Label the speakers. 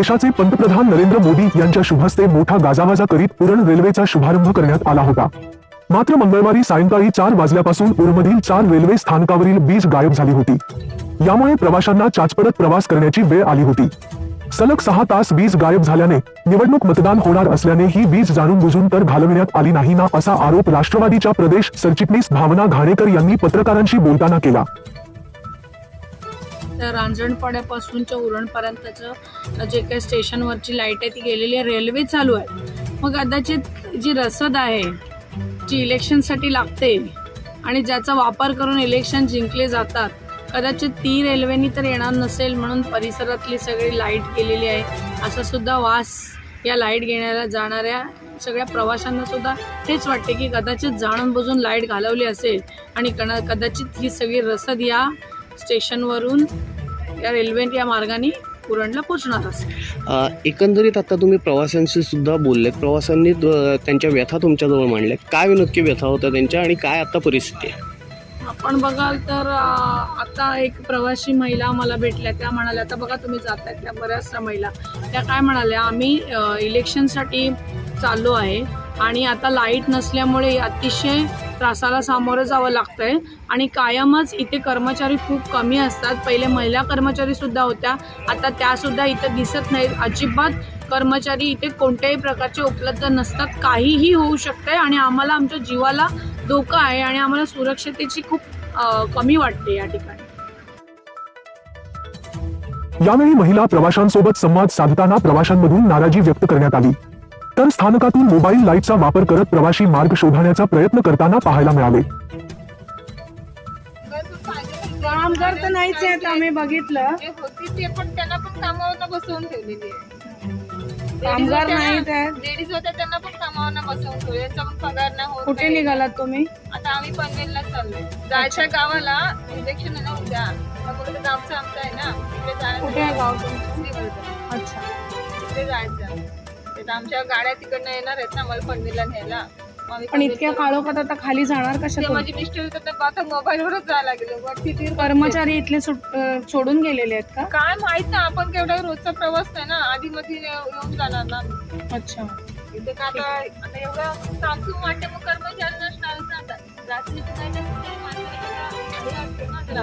Speaker 1: देशाचे पंतप्रधान नरेंद्र मोदी यांच्या शुभहस्ते मोठा गाजावाजा करीत उरण रेल्वेचा शुभारंभ करण्यात आला होता. मात्र मंगळवारी सायंकाळी चार वाजल्यापासून उरमधील चार रेल्वे स्थानकावरील वीज गायब झाली होती. यामुळे प्रवाशांना चाचपडत प्रवास करण्याची वेळ आली होती. सलग सहा तास वीज गायब झाल्याने निवडणूक मतदान होणार असल्याने ही वीज जाणून बुजून तर घालविण्यात आली नाही ना असा आरोप राष्ट्रवादीच्या प्रदेश सरचिटणीस भावना घाणेकर यांनी पत्रकारांशी बोलताना केला.
Speaker 2: त्या रांजणपाड्यापासूनच्या उरणपर्यंतचं जे काही स्टेशनवरची लाइट आहे ती गेलेली आहे. रेल्वे चालू आहे. मग कदाचित जी रसद आहे जी इलेक्शनसाठी लागते आणि ज्याचा वापर करून इलेक्शन जिंकले जातात कदाचित ती रेल्वेनी तर येणार नसेल म्हणून परिसरातली सगळी लाइट गेलेली आहे. असा सुद्धा वास या लाइट घेण्याला जाणाऱ्या सगळ्या प्रवाशांना सुद्धा तेच वाटते की कदाचित जाणून बुजून लाइट घालवली असेल आणि कणा कदाचित ही सगळी रसद या स्टेशनवरून या रेल्वे या मार्गाने उरणला पोचणार असेल
Speaker 3: अ, एकंदरीत आता तुम्ही प्रवाशांशी सुद्धा बोललेत. प्रवाशांनी त्यांच्या व्यथा तुमच्याजवळ मांडल्या काय नक्की व्यथा होत्या त्यांच्या आणि काय आता परिस्थिती आहे?
Speaker 2: आपण बघाल तर आता एक प्रवासी महिला मला भेटल्या. त्या म्हणाल्या आता बघा तुम्ही जाताय त्या बऱ्याचशा महिला. त्या काय म्हणाल्या आम्ही इलेक्शनसाठी चाललो आहे आणि आता लाइट नसल्यामुळे अतिशय त्रासाला सामोरं जावं लागतंय. आणि कायमच इथे कर्मचारी खूप कमी असतात. पहिले महिला कर्मचारी सुद्धा होत्या. आता त्या सुद्धा इथं दिसत नाहीत. अजिबात कर्मचारी इथे कोणत्याही प्रकारचे उपलब्ध नसतात. काहीही होऊ शकतंय आणि आम्हाला आमच्या जीवाला धोका आहे आणि आम्हाला सुरक्षतेची खूप कमी वाटते या ठिकाणी.
Speaker 1: यावेळी महिला प्रवाशांसोबत संवाद साधताना प्रवाशांमधून नाराजी व्यक्त करण्यात आली. तर स्थानकातून मोबाईल लाईटचा वापर करत प्रवाशी मार्ग शोधण्याचा प्रयत्न करताना पाहायला मिळाले.
Speaker 2: कामगार तर नाहीच आहेत आम्ही बघितलं.
Speaker 4: जे होती ते पण त्यांना पण कामावर बसवून ठेवलेली आहे.
Speaker 2: कामगार नाहीत आहेत.
Speaker 4: लेडीज होत्या त्यांना पण कामावर बसवून ठेवले. त्यांचा पण पगार नाही होत
Speaker 2: कुठे
Speaker 4: नाही.
Speaker 2: निघालात तुम्ही?
Speaker 4: आता आम्ही पनवेलला चाललोय. जायच्या गावाला इलेक्शन आहे ना उद्या. मग कुठे गावचं आमचं आहे ना. तिकडे
Speaker 2: कुठे आहे गाव तुमचं?
Speaker 4: श्रीवर्धन.
Speaker 2: अच्छा.
Speaker 4: तिकडे जायचं ते तर आमच्या गाड्या तिकडनं येणार आहेत ना मला पनवेलला न्यायला. मग आम्ही
Speaker 2: पण इतक्या
Speaker 4: पनवेलला-
Speaker 2: काळोखात आता खाली जाणार कशा
Speaker 4: ते
Speaker 2: तुम्ही?
Speaker 4: माझे मिस्टर तर आता मोबाईलवरच जायला गेलो वरती ती
Speaker 2: कर्मचारी इथले सुट- अ, सोडून गेलेले आहेत का?
Speaker 4: काय माहीत ना आपण केवढा रोजचा प्रवास आहे ना आधी मध्ये येऊन जाणार ना
Speaker 2: अच्छा.
Speaker 4: इथे का आता आता एवढं सामसूम वाटते मग कर्मचारी नसणार ना रात्री असते ना जरा.